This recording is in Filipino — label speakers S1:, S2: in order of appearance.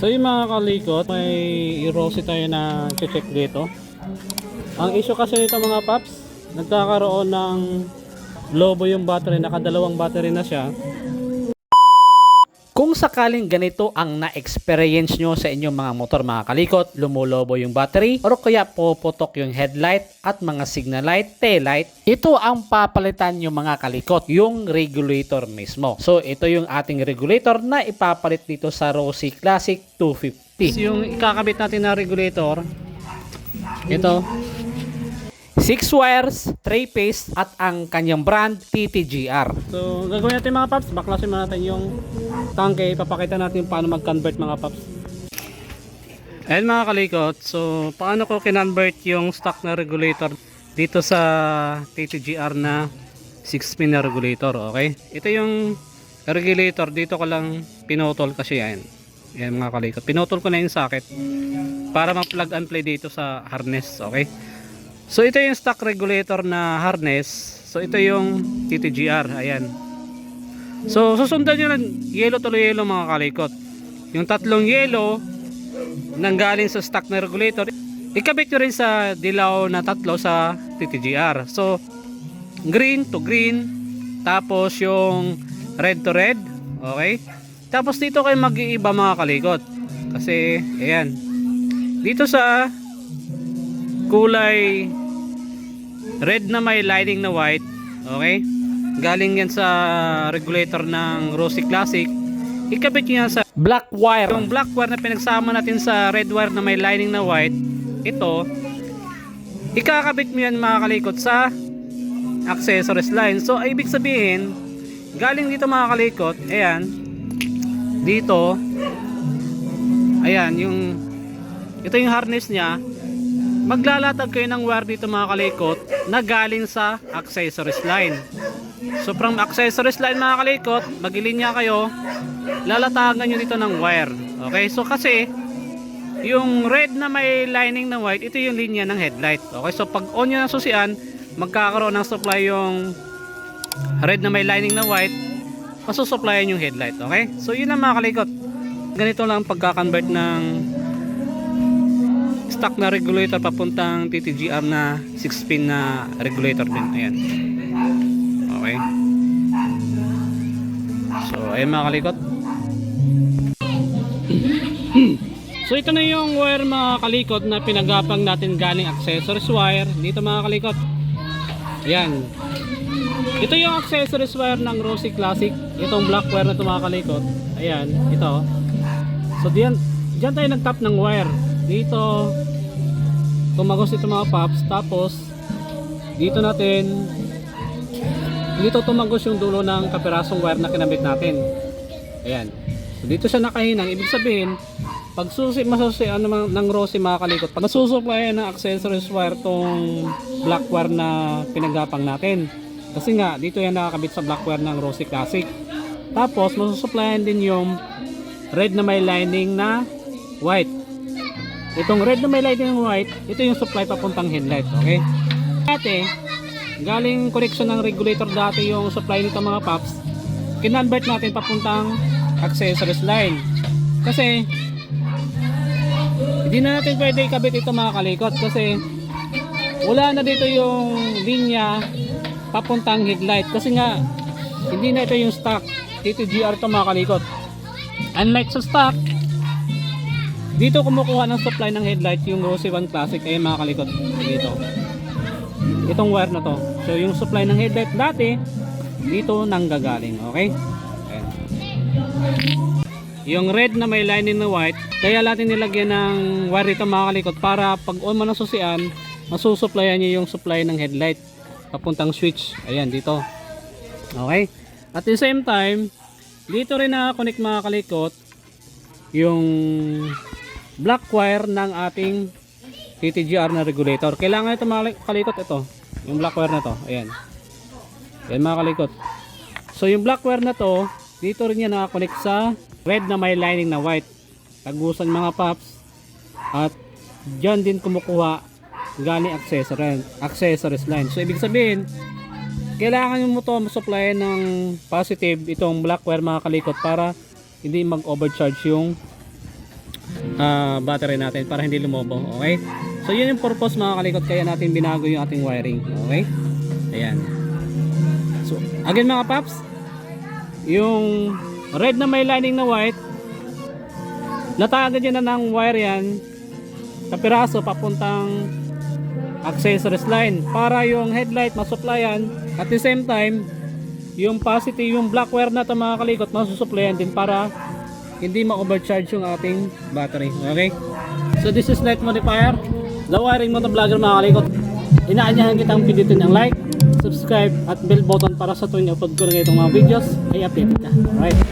S1: So yung mga kalikot, may erosi tayo na check dito. Ang issue kasi nito mga paps, nagkakaroon ng lobo yung battery, nakadalawang battery na siya.
S2: Kung sakaling ganito ang na-experience nyo sa inyong mga motor mga kalikot, lumulobo yung battery, o kaya puputok yung headlight at mga signal light, tail light, ito ang papalitan yung mga kalikot, yung regulator mismo. So ito yung ating regulator na ipapalit dito sa Rossi Classic 250.
S1: So yung ikakabit natin na regulator, ito,
S2: 6 wires, 3 phase at ang kanyang brand TTGR.
S1: So, gagawin natin mga paps, baklasin natin yung tangke, papakita natin paano mag-convert mga paps. Ayan mga kalikot, so paano ko kinonvert yung stock na regulator dito sa TTGR na 6-pin na regulator, okay? Ito yung regulator, dito ko lang pinotol kasi yan. Yan mga kalikot, pinotol ko na yung socket para mag-plug and play dito sa harness, okay? So ito yung stock regulator na harness. So ito yung TTGR, ayan. So susundan nyo ng yellow to yellow mga kalikot. Yung tatlong yellow nanggaling sa stock na regulator, ikabit nyo rin sa dilaw na tatlo sa TTGR. So green to green, tapos yung red to red, okay? Tapos dito kayo mag-iiba mga kalikot. Kasi ayan. Dito sa kulay red na may lining na white okay galing yan sa regulator ng Rossi Classic. Ikabit nyo yan sa
S2: Black wire.
S1: yung black wire na pinagsama natin sa red wire na may lining na white ito ikakabit mo yan mga kalikot sa accessories line. So ibig sabihin galing dito mga kalikot ayan dito ayan yung ito yung harness niya. Maglalatag kayo ng wire dito mga kalikot na galing sa accessories line so from accessories line mga kalikot. Magilinya kayo. Lalatagan nyo dito ng wire. Okay so kasi yung red na may lining na white ito yung linya ng headlight. Okay so pag on nyo ng susian magkakaroon ng supply yung red na may lining na white masusupplyan yung headlight. Okay so yun lang mga kalikot. Ganito lang pagka-convert ng stock na regulator papuntang TTGR na 6 pin na regulator din. Ayan okay. So ayan mga kalikot. So ito na yung wire mga kalikot na pinagapang natin galing accessories wire. Dito mga kalikot. Ayan ito yung accessories wire ng Rossi Classic. Itong black wire na ito mga kalikot. Ayan ito. So diyan diyan tayo nag-tap ng wire. Dito tumagos ito mga pops tapos dito natin dito tumagos yung dulo ng kapirasong wire na kinabit natin. Ayan. So dito siya nakahinang. Ibig sabihin pag susi masusi ano ng Rossi mga kalikot pag masusupply ng accessories wire tong black wire na pinagapang natin. Kasi nga dito yan nakakabit sa black wire ng Rossi Classic. Tapos masusupplyan din yung red na may lining na white. Itong red na may lighting white, ito yung supply papuntang headlight, okay? Dati, galing connection ng regulator dati yung supply nito mga paps, kinonvert natin papuntang accessories line. Kasi, hindi na natin pwede ikabit ito mga kalikot kasi wala na dito yung linya papuntang headlight kasi nga hindi na ito yung stock TTGR to mga kalikot unlike sa stock dito kumukuha ng supply ng headlight yung Rossi 1 Classic ay mga kalikot dito. Itong wire na to. So yung supply ng headlight dati dito nanggagaling, okay? Ayan. Yung red na may lining na white, kaya natin nilagyan ng wire dito mga kalikot para pag on mo ng susian, masusupplyan niya yung supply ng headlight papuntang switch. Ayan dito. Okay? At the same time, dito rin na-connect mga kalikot yung black wire ng ating TTGR na regulator. Kailangan ito mga kalikot ito. Yung black wire na to. Ayan. Ayan mga kalikot. So yung black wire na to, dito rin yan nakakonect sa red na may lining na white. Tagusan mga paps. At dyan din kumukuha galing accessory, accessories line. So ibig sabihin, kailangan mo to supply ng positive itong black wire mga kalikot para hindi mag-overcharge yung ah, battery natin para hindi lumobo. Okay? So yun yung purpose mga kalikot kaya natin binago yung ating wiring. Okay? Ayan. So again mga paps, yung red na may lining na white, natagad yun na ng wire yan sa piraso papuntang accessories line para yung headlight masuplayan at the same time yung positive yung black wire na ito mga kalikot masusuplayan din para hindi ma-overcharge yung ating battery okay so this is light modifier the wiring motovlogger mga kalikot. Inaanyahan kitang pindutin ang like subscribe at bell button para sa tuwing upload ko na itong mga videos ay updated ka. Alright